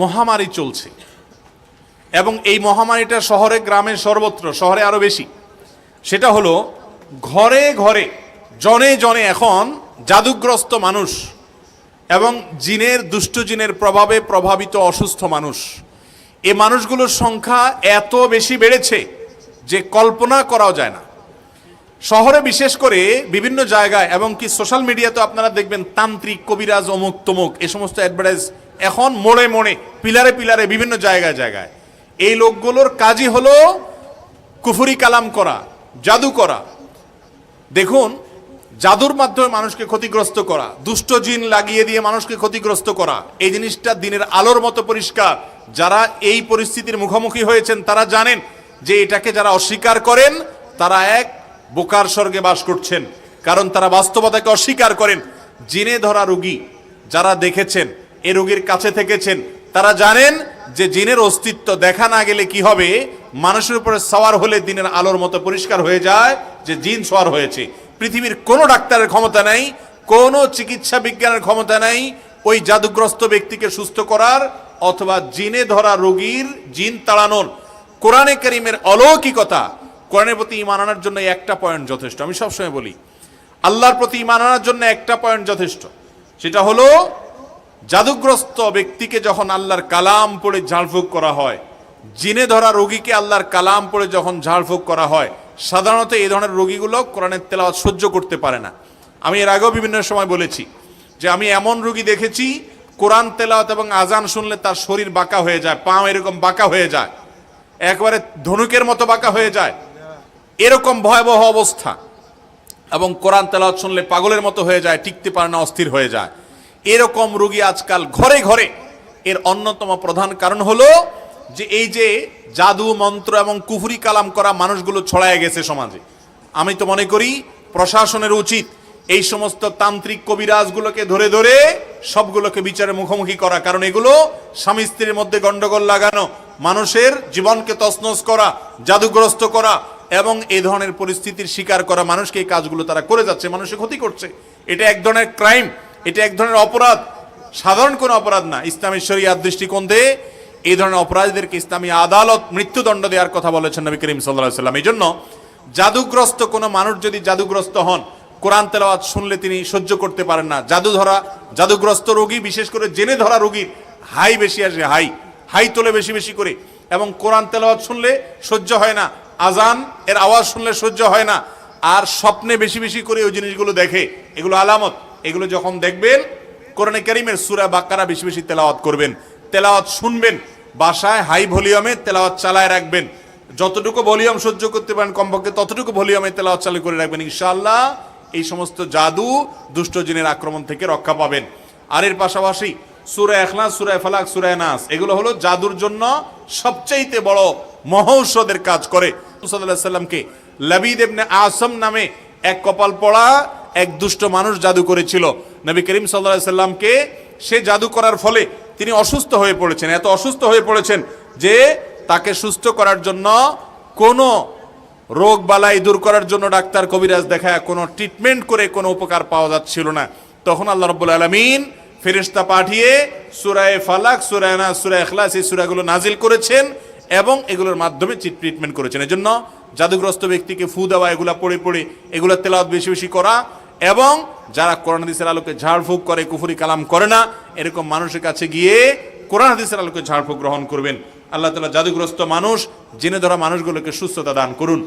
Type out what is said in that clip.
মহামারী চলছে। এবং এই মহামারীটা শহরে, গ্রামে সর্বত্র, শহরে আরও বেশি। সেটা হলো, ঘরে ঘরে, জনে জনে এখন জাদুগ্রস্ত মানুষ এবং জিনের, দুষ্ট জিনের প্রভাবে প্রভাবিত অসুস্থ মানুষ। এ মানুষগুলোর সংখ্যা এত বেশি বেড়েছে যে কল্পনা করাও যায় না। শহরে বিশেষ করে বিভিন্ন জায়গায় এবং কি সোশ্যাল মিডিয়াতে আপনারা দেখবেন, তান্ত্রিক, কবিরাজ, অমুক তমুক এই সমস্ত অ্যাডভার্টাইজ এখন মোড়ে মোড়ে, পিলারে পিলারে বিভিন্ন জায়গায় জায়গায়। এই লোকগুলোর কাজই হলো কুফুরি কালাম করা, জাদু করা। দেখুন, জাদুর মাধ্যমে মানুষকে ক্ষতিগ্রস্ত করা, দুষ্ট জিন লাগিয়ে দিয়ে মানুষকে ক্ষতিগ্রস্ত করা, এই জিনিসটা দিনের আলোর মতো পরিষ্কার। যারা এই পরিস্থিতির মুখোমুখি হয়েছেন, তারা জানেন যে এটাকে যারা অস্বীকার করেন, তারা এক বোকার স্বর্গে বাস করছেন, কারণ তারা বাস্তবতাকে অস্বীকার করেন। জিনে ধরা রুগী যারা দেখেছেন, এ রোগীর কাছে থেকেছেন, তারা জানেন যে জিনের অস্তিত্ব দেখা না গেলে কি হবে? মানুষের উপরে সওয়ার হলে দিনের আলোর মতো পরিষ্কার হয়ে যায় যে জিন সওয়ার হয়েছে। পৃথিবীর কোনো ডাক্তারের ক্ষমতা নাই, কোনো চিকিৎসা বিজ্ঞানের ক্ষমতা নাই, ওই জাদুগ্রস্ত ব্যক্তিকে সুস্থ করার অথবা জিনে ধরা রোগীর জিন তাড়ানোর। কোরআনে করিমের অলৌকিকতা কোরআনের প্রতি ইমান আনার জন্য একটা পয়েন্ট যথেষ্ট। আমি সবসময় বলি, আল্লাহর প্রতি ইমান আনার জন্য একটা পয়েন্ট যথেষ্ট। সেটা হলো, জাদুগ্রস্ত ব্যক্তিকে যখন আল্লাহর কালাম পড়ে ঝাড়ফুঁক করা হয়, জিনে ধরা রোগীকে আল্লাহর কালাম পড়ে যখন ঝাড়ফুঁক করা হয়, সাধারণত এই ধরনের রোগীগুলো কোরআনের তেলাওয়াত সহ্য করতে পারে না। আমি এর আগেও বিভিন্ন সময় বলেছি যে আমি এমন রোগী দেখেছি, কোরআন তেলাওয়াত এবং আজান শুনলে তার শরীর বাঁকা হয়ে যায় পা এরকম বাঁকা হয়ে যায়, একবারে ধনুকের মতো বাঁকা হয়ে যায় এরকম ভয়াবহ অবস্থা। এবং কোরআন তেলাওয়াত শুনলে পাগলের মতো হয়ে যায়, টিকতে পারে না, অস্থির হয়ে যায়। এরকম রোগী আজকাল ঘরে ঘরে। এর অন্যতম প্রধান কারণ হলো যে এই যে জাদু মন্ত্র এবং কুফুরি কালাম করা মানুষগুলো ছড়ায় গেছে সমাজে। আমি তো মনে করি প্রশাসনের উচিত এই সমস্ত তান্ত্রিক কবিরাজগুলোকে ধরে ধরে সবগুলোকে বিচারের মুখোমুখি করা। কারণ এগুলো স্বামী স্ত্রীর মধ্যে গন্ডগোল লাগানো, মানুষের জীবনকে তছনছ করা, জাদুগ্রস্ত করা এবং এই ধরনের পরিস্থিতির শিকার করা মানুষকে এই কাজগুলো তারা করে যাচ্ছে, মানুষের ক্ষতি করছে। এটা এক ধরনের ক্রাইম এটা এক ধরনের অপরাধ। সাধারণ কোনো অপরাধ না। ইসলামী শরিয়ার দৃষ্টিকোণ দিয়ে এই ধরনের অপরাধীদেরকে ইসলামী আদালত মৃত্যুদণ্ড দেওয়ার কথা বলেছেন নবী করিম সাল্লাহ সাল্লাম এই জন্য জাদুগ্রস্ত কোনো মানুষ যদি জাদুগ্রস্ত হন, কোরআন তেলাওয়াত শুনলে তিনি সহ্য করতে পারেন না। জাদু ধরা, জাদুগ্রস্ত রোগী, বিশেষ করে জেনে ধরা রোগীর হাই বেশি আসে, হাই। হাই তোলে বেশি বেশি করে। এবং কোরআন তেলাওয়াত শুনলে সহ্য হয় না। আজান, এর আওয়াজ শুনলে সহ্য হয় না। আর স্বপ্নে বেশি বেশি করে ওই জিনিসগুলো দেখে, এগুলো আলামত। এগুলো যখন দেখবেন, কোরআনে কারিমের সুরা বাক্কারা বেশি বেশি তেলাওয়াত করবেন। তেলাওয়াত শুনবেন, বাসায় হাই ভলিউমে তেলাওয়াত চালায় রাখবেন। যতটুকু ভলিউম সহ্য করতে পারেন কমপক্ষে ততটুকু ভলিউমে তেলাওয়াত চালু করে রাখবেন, ইনশাআল্লাহ। এই সমস্ত জাদু দুষ্ট জিনের আক্রমণ থেকে রক্ষা পাবেন। আর এর পাশাপাশি সুরা এখলাস সুরায় ফালাক সুরায় নাস, এগুলো হলো জাদুর জন্য সবচাইতে বড় মহৌষধের কাজ করে। সাল্লামকে লাবিদ এবনে আসম নামে এক কপাল পড়া, এক দুষ্ট মানুষ জাদু করেছিল। নবী করিম সাল্লাহ সাল্লামকে সে জাদু করার ফলে তিনি অসুস্থ হয়ে পড়েছেন। এত অসুস্থ হয়ে পড়েছেন যে তাকে সুস্থ করার জন্য কোনো রোগ বালাই দূর করার জন্য ডাক্তার কবিরাজ দেখায় কোনো ট্রিটমেন্ট করে কোনো উপকার পাওয়া যাচ্ছিল না। তখন আল্লাহ রব্বুল আলমিন ফেরিস্তা পাঠিয়ে সুরায় ফালাক, সুরায় না সুরায় এখলাস এই সুরাগুলো নাজিল করেছেন। এবং এগুলোর মাধ্যমে ট্রিটমেন্ট করেছেন। এজন্য জাদুগ্রস্ত ব্যক্তিকে ফু দেওয়া, এগুলা পড়ে পড়ে, এগুলো তেলাওয়াত বেশি বেশি করা এবং যারা কোরআন হাদিসের আলোকে ঝাড়ফুঁক করে, কুফুরি কালাম করে না, এরকম মানুষের কাছে গিয়ে কোরআন হাদিসের আলোকে ঝাড়ফুঁক গ্রহণ করবেন। আল্লাহ তালা জাদুগ্রস্ত মানুষ, জেনে ধরা মানুষগুলোকে সুস্থতা দান করুন।